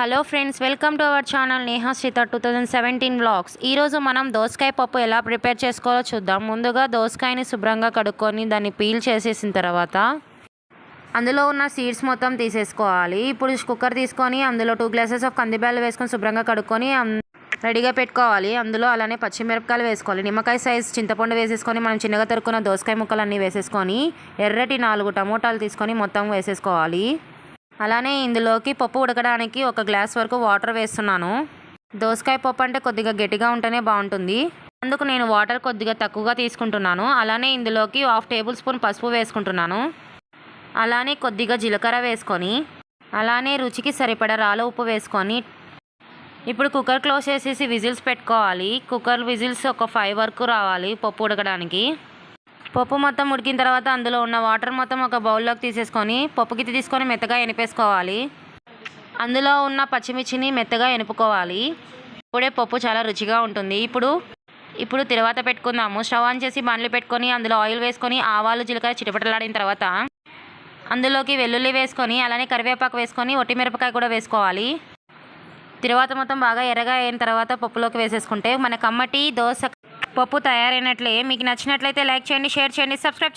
Hello friends welcome to our channel Neha Sita two thousand seventeen blogs. ఈరోజు మనం దోసకాయ పప్పు ఎలా ప్రిపేర్ చేసుకోవాలో చూద్దాం. ముందుగా దోసకాయని శుభ్రంగా కడుక్కొని దాన్ని పీల్ చేసేసిన తర్వాత అందులో ఉన్న సీడ్స్ మొత్తం తీసేసుకోవాలి. ఇప్పుడు కుక్కర్ తీసుకొని అందులో టూ గ్లాసెస్ ఆఫ్ కందిబ్యాలు వేసుకొని శుభ్రంగా కడుక్కొని రెడీగా పెట్టుకోవాలి. అందులో అలానే పచ్చిమిరపకాయలు వేసుకోవాలి. నిమ్మకాయ సైజ్ చింతపండు వేసేసుకొని మనం చిన్నగా తరుక్కున్న దోసకాయ ముక్కలు అన్నీ వేసేసుకొని ఎర్రటి నాలుగు టమోటాలు తీసుకొని మొత్తం వేసేసుకోవాలి. అలానే ఇందులోకి పప్పు ఉడకడానికి ఒక గ్లాస్ వరకు వాటర్ వేస్తున్నాను. దోసకాయ పప్పు అంటే కొద్దిగా గట్టిగా ఉంటేనే బాగుంటుంది. అందుకు నేను వాటర్ కొద్దిగా తక్కువగా తీసుకుంటున్నాను. అలానే ఇందులోకి హాఫ్ టేబుల్ స్పూన్ పసుపు వేసుకుంటున్నాను. అలానే కొద్దిగా జీలకర్ర వేసుకొని అలానే రుచికి సరిపడా రాళ్ళ ఉప్పు వేసుకొని ఇప్పుడు కుక్కర్ క్లోజ్ చేసేసి విజిల్స్ పెట్టుకోవాలి. కుక్కర్ విజిల్స్ ఒక ఫైవ్ వరకు రావాలి పప్పు ఉడకడానికి. పప్పు మొత్తం ఉడికిన తర్వాత అందులో ఉన్న వాటర్ మొత్తం ఒక బౌల్లోకి తీసేసుకొని పప్పు గిత్తి తీసుకొని మెత్తగా ఎనిపేసుకోవాలి. అందులో ఉన్న పచ్చిమిర్చిని మెత్తగా ఎనుపుకోవాలి. ఇప్పుడే పప్పు చాలా రుచిగా ఉంటుంది. ఇప్పుడు ఇప్పుడు తిరువాత పెట్టుకుందాము. స్టవ్ ఆన్ చేసి బండ్లు పెట్టుకొని అందులో ఆయిల్ వేసుకొని ఆవాలు జీలకర్ర చిటపటలాడిన తర్వాత అందులోకి వెల్లుల్లి వేసుకొని అలానే కరివేపాకు వేసుకొని ఒట్టిమిరపకాయ కూడా వేసుకోవాలి. తిరువాత మొత్తం బాగా ఎర్రగా అయిన తర్వాత పప్పులోకి వేసేసుకుంటే మన కమ్మటి దోశ పప్పు తయారైనట్లే. మీకు నచ్చినట్లయితే లైక్ చేయండి షేర్ చేయండి సబ్స్క్రైబ్